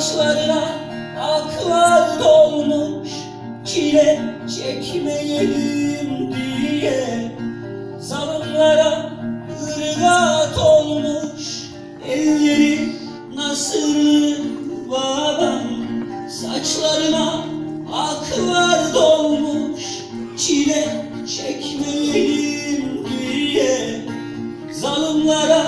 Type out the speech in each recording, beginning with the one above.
saçlarına aklar dolmuş Çile çekmeyelim diye. Zalimlere ırgat olmuş Elleri nasırlı babam Saçlarına aklar dolmuş Çile çekmeyelim diye. Zalimlere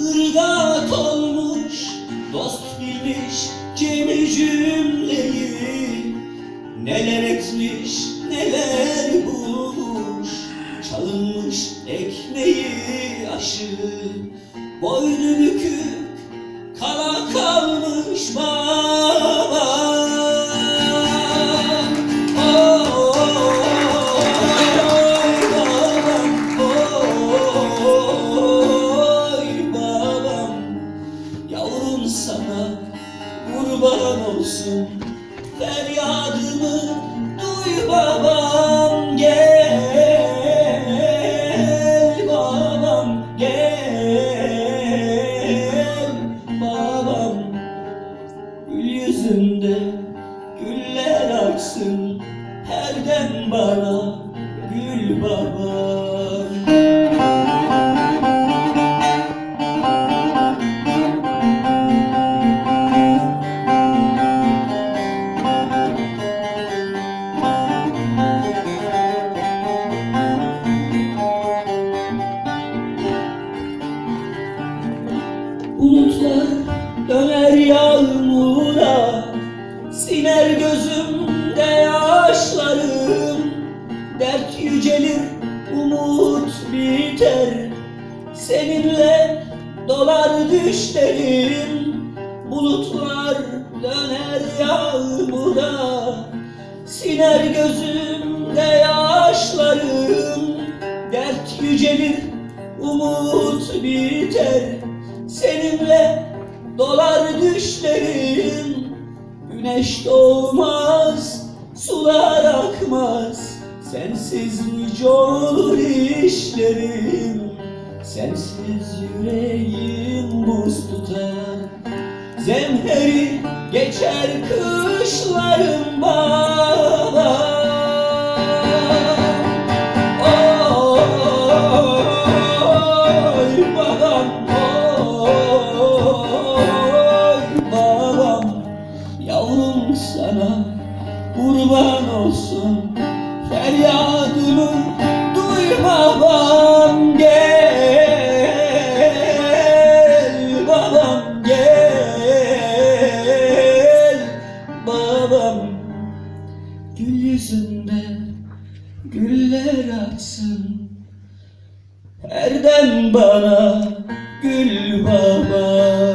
ırgat olmuş Dost bilmiş cemi cümleyi? Neler etmiş neler bulmuş? Çalınmış ekmeği aşı Boynu bükük kala kalmış baba kurban olsun Feryadımı duy babam Gel babam gel babam. Gül yüzünde güller açsın Her dem bana gül babam Bulutlar döner yağmura Siner gözümde yaşlarım. Dert yücelir, umut biter Seninle dolar düşlerim. Bulutlar döner yağmura Siner gözümde yaşlarım. Dert yücelir, umut biter Seninle dolar düşlerim. Güneş doğmaz, sular akmaz. Sensiz yüce olur işlerim. Sensiz yüreğim buz tutar. Zemheri geçer kışlarım bana kurban olsun. Feryadımı duy babam Gel babam gel babam. Gül yüzünde güller açsın her dem bana gül baba